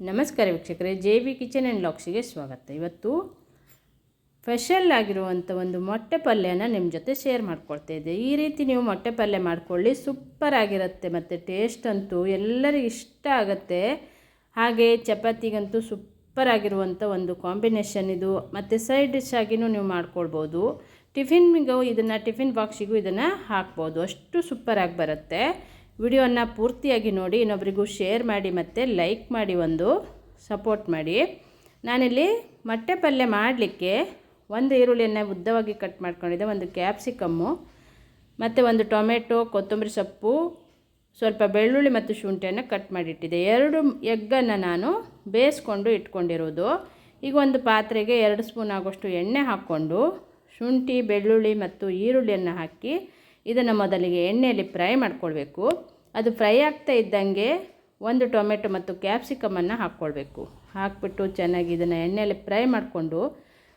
ನಮಸ್ಕಾರ ವೀಕ್ಷಕರೇ, J B kitchen and ಲಾಕ್ಸಿಗೆ ಸ್ವಾಗತ. ಇವತ್ತು ಸ್ಪೆಷಲ್ ಆಗಿರುವಂಥ ಒಂದು ಮೊಟ್ಟೆ ಪಲ್ಯನ ನಿಮ್ಮ ಜೊತೆ ಶೇರ್ ಮಾಡ್ಕೊಳ್ತಾ ಇದ್ದೆ. ಈ ರೀತಿ ನೀವು ಮೊಟ್ಟೆ ಪಲ್ಯ ಮಾಡ್ಕೊಳ್ಳಿ, ಸೂಪರ್ ಆಗಿರುತ್ತೆ ಮತ್ತು ಟೇಸ್ಟ್ ಅಂತೂ ಎಲ್ಲರಿಗೂ ಇಷ್ಟ ಆಗುತ್ತೆ. ಹಾಗೆ ಚಪಾತಿಗಂತೂ ಸೂಪರ್ ಆಗಿರುವಂಥ ಒಂದು ಕಾಂಬಿನೇಷನ್ ಇದು. ಮತ್ತು ಸೈಡ್ ಡಿಶ್ ಆಗಿನೂ ನೀವು ಮಾಡ್ಕೊಳ್ಬೋದು. ಟಿಫಿನ್ಗೂ ಇದನ್ನು, ಟಿಫಿನ್ ಬಾಕ್ಸಿಗೂ ಇದನ್ನು ಹಾಕ್ಬೋದು. ಅಷ್ಟು ಸೂಪರಾಗಿ ಬರುತ್ತೆ. ವಿಡಿಯೋನ ಪೂರ್ತಿಯಾಗಿ ನೋಡಿ, ಇನ್ನೊಬ್ರಿಗೂ ಶೇರ್ ಮಾಡಿ ಮತ್ತು ಲೈಕ್ ಮಾಡಿ ಒಂದು ಸಪೋರ್ಟ್ ಮಾಡಿ. ನಾನಿಲ್ಲಿ ಮೊಟ್ಟೆ ಪಲ್ಯ ಮಾಡಲಿಕ್ಕೆ ಒಂದು ಈರುಳ್ಳಿಯನ್ನು ಉದ್ದವಾಗಿ ಕಟ್ ಮಾಡ್ಕೊಂಡಿದ್ದೆ, ಒಂದು ಕ್ಯಾಪ್ಸಿಕಮ್ಮು ಮತ್ತು ಒಂದು ಟೊಮೆಟೊ ಕೊತ್ತಂಬರಿ ಸೊಪ್ಪು, ಸ್ವಲ್ಪ ಬೆಳ್ಳುಳ್ಳಿ ಮತ್ತು ಶುಂಠಿಯನ್ನು ಕಟ್ ಮಾಡಿಟ್ಟಿದ್ದೆ. ಎರಡು ಎಗ್ಗನ್ನು ನಾನು ಬೇಯಿಸ್ಕೊಂಡು ಇಟ್ಕೊಂಡಿರೋದು. ಈಗ ಒಂದು ಪಾತ್ರೆಗೆ ಎರಡು ಸ್ಪೂನ್ ಆಗೋಷ್ಟು ಎಣ್ಣೆ ಹಾಕ್ಕೊಂಡು, ಶುಂಠಿ, ಬೆಳ್ಳುಳ್ಳಿ ಮತ್ತು ಈರುಳ್ಳಿಯನ್ನು ಹಾಕಿ ಇದನ್ನು ಮೊದಲಿಗೆ ಎಣ್ಣೆಯಲ್ಲಿ ಫ್ರೈ ಮಾಡ್ಕೊಳ್ಬೇಕು. ಅದು ಫ್ರೈ ಆಗ್ತಾ ಇದ್ದಂಗೆ ಒಂದು ಟೊಮೆಟೊ ಮತ್ತು ಕ್ಯಾಪ್ಸಿಕಮನ್ನು ಹಾಕ್ಕೊಳ್ಬೇಕು. ಹಾಕ್ಬಿಟ್ಟು ಚೆನ್ನಾಗಿ ಇದನ್ನು ಎಣ್ಣೆಯಲ್ಲಿ ಫ್ರೈ ಮಾಡಿಕೊಂಡು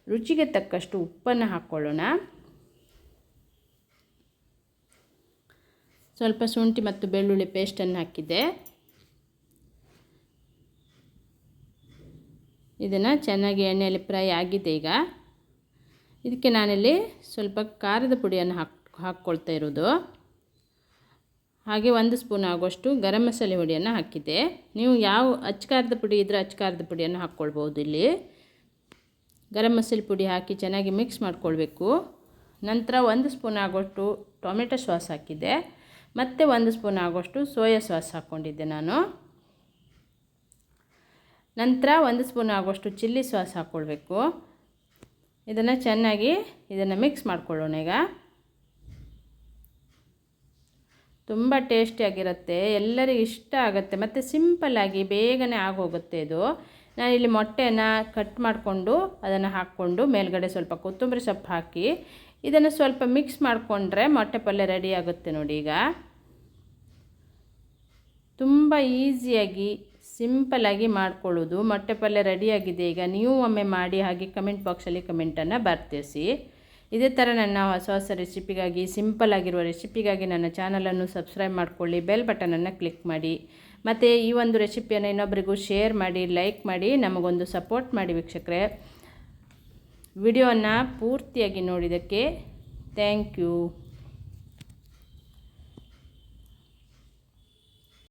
ರುಚಿಗೆ ತಕ್ಕಷ್ಟು ಉಪ್ಪನ್ನು ಹಾಕ್ಕೊಳ್ಳೋಣ. ಸ್ವಲ್ಪ ಶುಂಠಿ ಮತ್ತು ಬೆಳ್ಳುಳ್ಳಿ ಪೇಸ್ಟನ್ನು ಹಾಕಿದ್ದೆ. ಇದನ್ನು ಚೆನ್ನಾಗಿ ಎಣ್ಣೆಯಲ್ಲಿ ಫ್ರೈ ಆಗಿದೆ ಈಗ. ಇದಕ್ಕೆ ನಾನಿಲ್ಲಿ ಸ್ವಲ್ಪ ಖಾರದ ಪುಡಿಯನ್ನು ಹಾಕ್ ಹಾಕ್ಕೊಳ್ತಾ ಇರೋದು. ಹಾಗೆ ಒಂದು ಸ್ಪೂನ್ ಆಗೋಷ್ಟು ಗರಂ ಮಸಾಲೆ ಹುಡಿಯನ್ನು ಹಾಕಿದ್ದೆ ನೀವು ಯಾವ ಅಚ್ಕಾರದ ಪುಡಿ ಇದ್ದರೆ ಅಚ್ಕಾರದ ಪುಡಿಯನ್ನು ಹಾಕ್ಕೊಳ್ಬೋದು ಇಲ್ಲಿ. ಗರಂ ಮಸಾಲೆ ಪುಡಿ ಹಾಕಿ ಚೆನ್ನಾಗಿ ಮಿಕ್ಸ್ ಮಾಡ್ಕೊಳ್ಬೇಕು. ನಂತರ ಒಂದು ಸ್ಪೂನ್ ಆಗೋಷ್ಟು ಟೊಮೆಟೊ ಸಾಸ್ ಹಾಕಿದ್ದೆ ಮತ್ತು ಒಂದು ಸ್ಪೂನ್ ಆಗೋಷ್ಟು ಸೋಯಾ ಸಾಸ್ ಹಾಕ್ಕೊಂಡಿದ್ದೆ ನಾನು. ನಂತರ ಒಂದು ಸ್ಪೂನ್ ಆಗೋಷ್ಟು ಚಿಲ್ಲಿ ಸಾಸ್ ಹಾಕ್ಕೊಳ್ಬೇಕು. ಇದನ್ನು ಚೆನ್ನಾಗಿ ಇದನ್ನು ಮಿಕ್ಸ್ ಮಾಡ್ಕೊಳ್ಳೋಣ ಈಗ. ತುಂಬ ಟೇಸ್ಟಿಯಾಗಿರುತ್ತೆ ಎಲ್ಲರಿಗೂ ಇಷ್ಟ ಆಗುತ್ತೆ, ಮತ್ತು ಸಿಂಪಲ್ಲಾಗಿ ಬೇಗನೆ ಆಗೋಗುತ್ತೆ ಇದು. ನಾನಿಲ್ಲಿ ಮೊಟ್ಟೆನ ಕಟ್ ಮಾಡಿಕೊಂಡು ಅದನ್ನು ಹಾಕ್ಕೊಂಡು ಮೇಲ್ಗಡೆ ಸ್ವಲ್ಪ ಕೊತ್ತಂಬರಿ ಸೊಪ್ಪು ಹಾಕಿ, ಇದನ್ನು ಸ್ವಲ್ಪ ಮಿಕ್ಸ್ ಮಾಡಿಕೊಂಡ್ರೆ ಮೊಟ್ಟೆ ಪಲ್ಯ ರೆಡಿ ಆಗುತ್ತೆ ನೋಡಿ ಈಗ. ತುಂಬ ಈಸಿಯಾಗಿ ಸಿಂಪಲ್ಲಾಗಿ ಮಾಡ್ಕೊಳ್ಳೋದು. ಮೊಟ್ಟೆ ಪಲ್ಯ ರೆಡಿಯಾಗಿದೆ ಈಗ, ನೀವು ಒಮ್ಮೆ ಮಾಡಿ ಹಾಗೆ ಕಮೆಂಟ್ ಬಾಕ್ಸಲ್ಲಿ ಕಮೆಂಟನ್ನು ಬರ್ತಿಸಿ. ಇದೇ ಥರ ನನ್ನ ಹೊಸ ಹೊಸ ರೆಸಿಪಿಗಾಗಿ, ಸಿಂಪಲ್ ಆಗಿರುವ ರೆಸಿಪಿಗಾಗಿ ನನ್ನ ಚಾನಲನ್ನು ಸಬ್ಸ್ಕ್ರೈಬ್ ಮಾಡಿಕೊಳ್ಳಿ ಬೆಲ್ ಬಟನನ್ನು ಕ್ಲಿಕ್ ಮಾಡಿ. ಮತ್ತು ಈ ಒಂದು ರೆಸಿಪಿಯನ್ನು ಇನ್ನೊಬ್ಬರಿಗೂ ಶೇರ್ ಮಾಡಿ ಲೈಕ್ ಮಾಡಿ, ನಮಗೊಂದು ಸಪೋರ್ಟ್ ಮಾಡಿ ವೀಕ್ಷಕರೆ. ವಿಡಿಯೋನ ಪೂರ್ತಿಯಾಗಿ ನೋಡಿದ್ದಕ್ಕೆ ಥ್ಯಾಂಕ್ ಯು